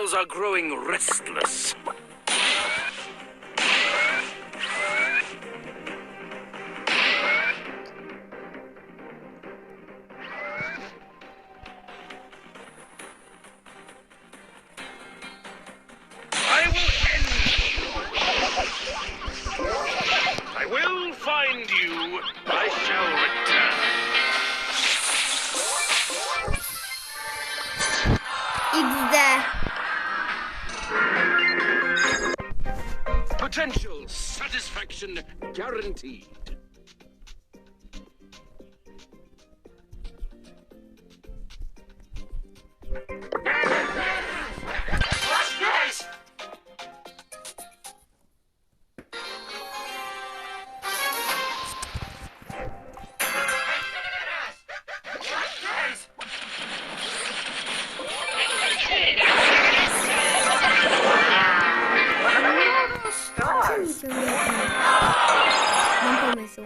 are growing restless. I will Essential satisfaction guaranteed. Mam pomysł.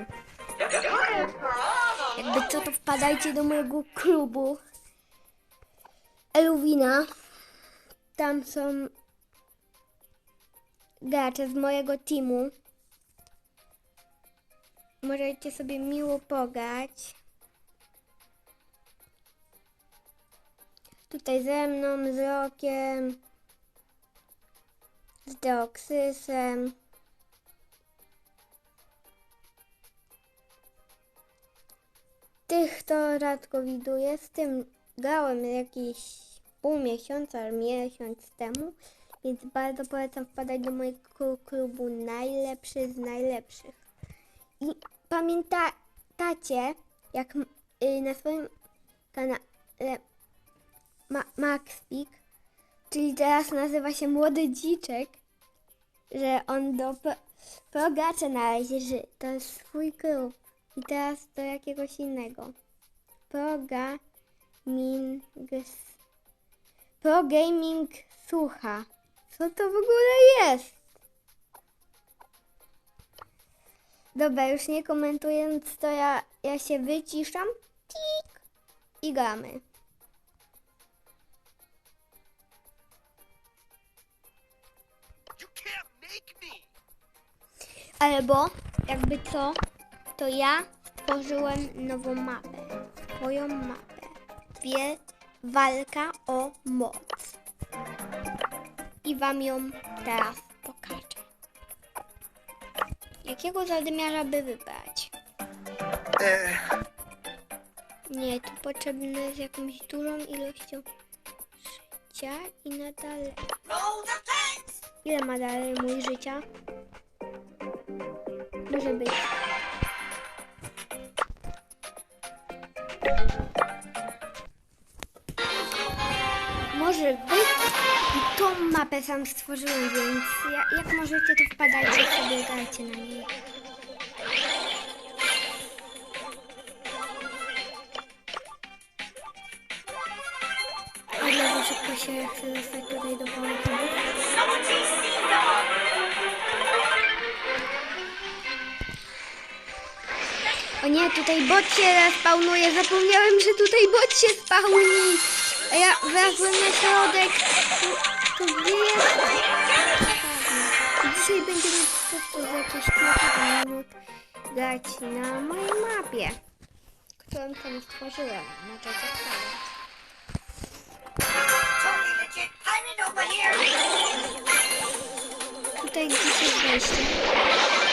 Jakby co, to wpadajcie do mojego klubu. Eluwina. Tam są gracze z mojego teamu. Możecie sobie miło pograć. Tutaj ze mną, z Rokiem, z Deoksysem. Tych to rzadko widuję. Z tym grałem jakieś pół miesiąca, miesiąc temu. Więc bardzo polecam wpadać do mojego klubu najlepszy z najlepszych. I pamiętacie, jak y, na swoim kanale Ma czyli teraz nazywa się Młody Dziczek, że on do pro- progacza należy, że to jest swój klub. I teraz do jakiegoś innego. Proga Mings. Pro Gaming słucha. Co to w ogóle jest? Dobra, już nie komentując, to ja, ja się wyciszam. Tik. I gramy. Albo, jakby co, to ja stworzyłem nową mapę. Swoją mapę. Wie, walka o moc. I wam ją teraz pokażę. Jakiego zadymiarza by wybrać? Nie, tu potrzebne z jakąś dużą ilością życia i nadal. Ile ma dalej mój życia? Może być. Może być. I tą mapę sam stworzyłem, więc ja, jak możecie, to wpadajcie sobie, grajcie na niej. Ale szybko się dostać tutaj bot się spawnuje. Zapomniałem, że tutaj bot się spawni. A ja wlazłem na środek. Tu, tu gdzie jest? Dzisiaj będziemy po prostu za jakieś kilka minut grać na mojej mapie, którą tam stworzyłem. Możecie sprawdzić. Tutaj gdzieś jest wejście.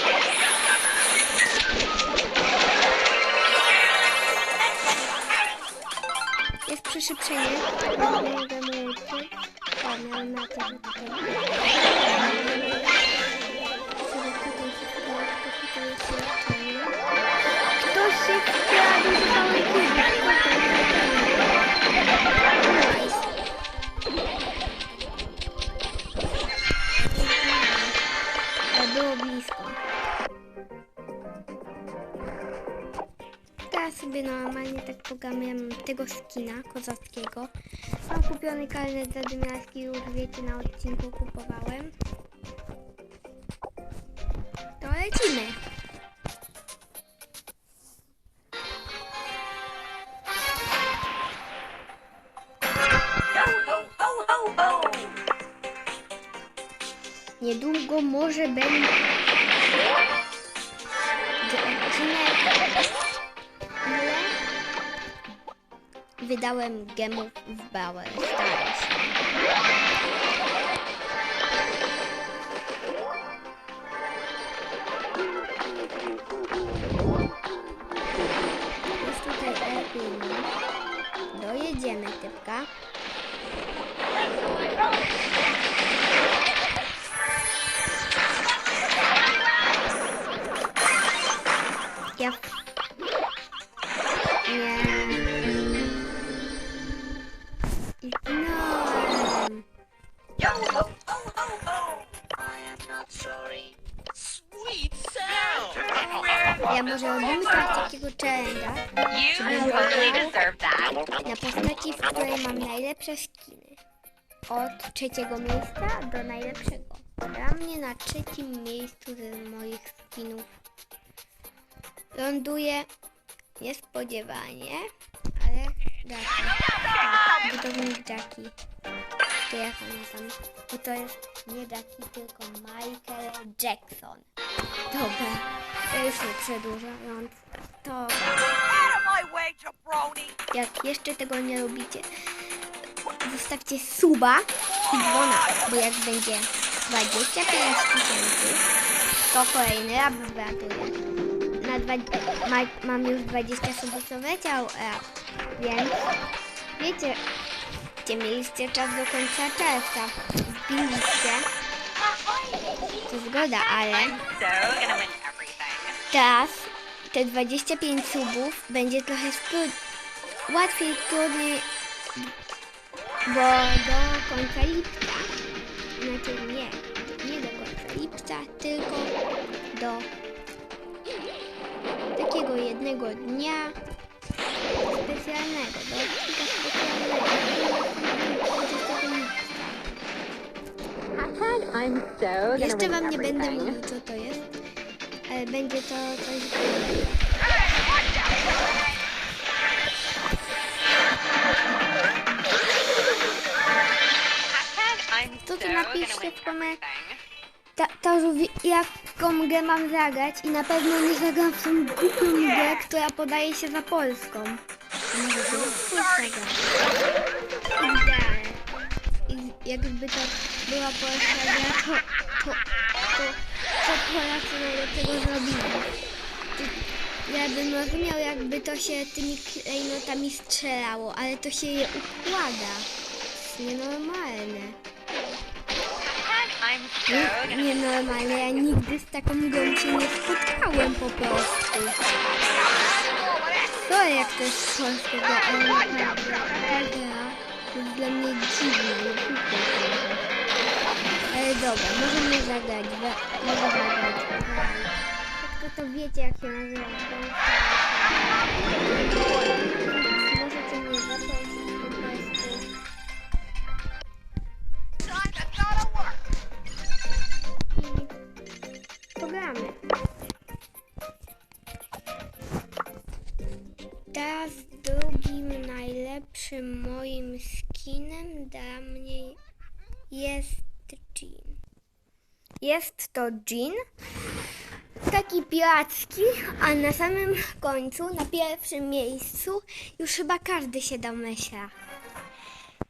Jest przeszyprzenie. Mogę mu O, miałem na to, że tutaj. Sobie tutaj się wkradł, to tutaj jest leczenie. Ktoś się wkradł do całej Teraz sobie normalnie tak pogramy. Ja mam tego skina kozackiego. Mam kupiony karnet zadymiarski, już wiecie, na odcinku kupowałem. To lecimy. Niedługo może będzie odcinek, wydałem gemów w bałę. Stało się. Może robimy takiego challenge'a that. na postaci, w której mam najlepsze skiny. Od trzeciego miejsca do najlepszego. Dla mnie na trzecim miejscu z moich skinów ląduje niespodziewanie, ale Jackie. Tak, budownik Jackie. To jak ona tam? Bo to jest nie Jackie, tylko Michael Jackson. Dobra, ja już nie przedłużając. To Out of my way, jabroni! jak jeszcze tego nie robicie, zostawcie suba i dzwona, bo jak będzie 25 tysięcy, to kolejny rap wylatuje. Na dwa, ma, mam już 20 subów, to leciał rap, więc wiecie, mieliście czas do końca czerwca, wbiliście, to zgoda, ale teraz te 25 subów będzie trochę stru- łatwiej, trudniej, bo do końca lipca, znaczy nie, nie do końca lipca, tylko do takiego jednego dnia specjalnego, do odcinka specjalnego. Jeszcze wam nie będę mówił, co to jest, ale będzie to coś I'm To gonna napiszcie w komentarzach. Ta, to, jaką grę mam zagrać i na pewno nie zagram w tą głupią grę, która podaje się za polską. Może to jest polska gra. Idealne. I jakby to była polska gra, to, to, to, to Polacy najlepszego zrobili. Ty- Ja bym rozumiał, jakby to się tymi klejnotami strzelało, ale to się je układa. To jest nienormalne. Nie, nienormalne, ja nigdy z taką grą się nie spotkałem po prostu. To jak to jest polska gra, ale dobra, możemy zagrać, we- mogę zagrać. Tylko to wiecie jak się nazywa. Możecie mnie zaprosić to Jean, taki piracki, a na samym końcu, na pierwszym miejscu, już chyba każdy się domyśla.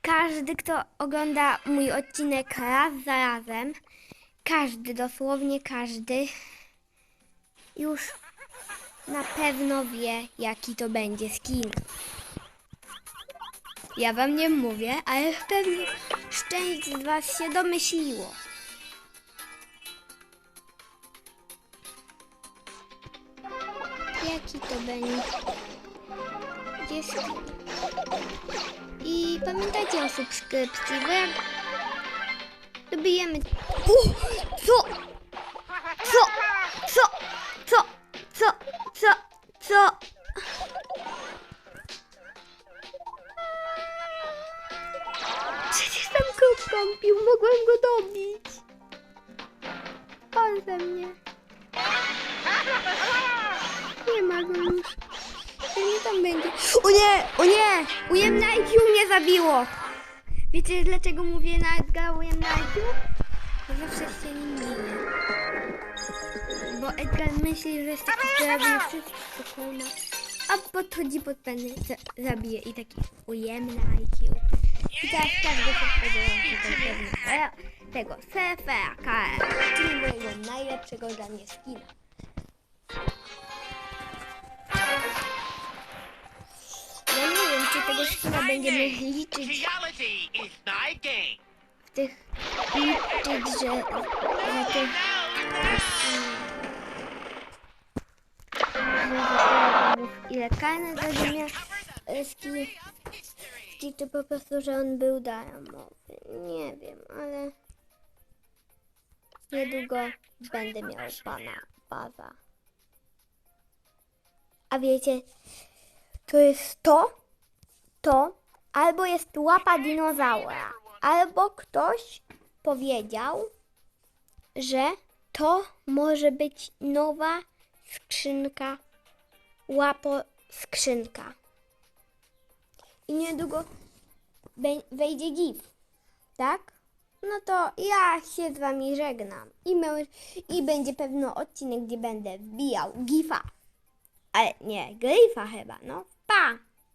Każdy, kto ogląda mój odcinek raz za razem, każdy, dosłownie każdy, już na pewno wie, jaki to będzie skin. Ja wam nie mówię, ale pewnie część z was się domyśliło. Jaki to będzie skin? I pamiętajcie o subskrypcji, bo jak dobijemy... U, co? Co? Co? Co? Co? Co? Co? Przecież tam go kąpił, mogłem go dobić. On ze mnie. Nie ma go już. Nie tam będzie. O nie! O nie! Ujem na IQ mnie zabiło! Wiecie dlaczego mówię na Edgar ujem na IQ? Bo zawsze się nim bije. Bo Edgar myśli, że jest taki sprawny, wszystko kuma. A podchodzi pod penny, za- zabije i taki ujemny IQ. I teraz każdy się spodziewał się tego, tego CFKR, czyli mojego najlepszego dla mnie skina. Tego skina będziemy liczyć w tych liczyć, że, że tych ile karne będzie miał ski, ski, czy po prostu, że on był darmowy. Nie wiem, ale niedługo będę miał pana baza. A wiecie, to jest to, to albo jest łapa dinozaura, albo ktoś powiedział, że to może być nowa skrzynka, łapo skrzynka. I niedługo wejdzie GIF, tak? No to ja się z wami żegnam. I, mę- I będzie pewno odcinek, gdzie będę wbijał GIFa. Ale nie, gryfa chyba, no. Pa!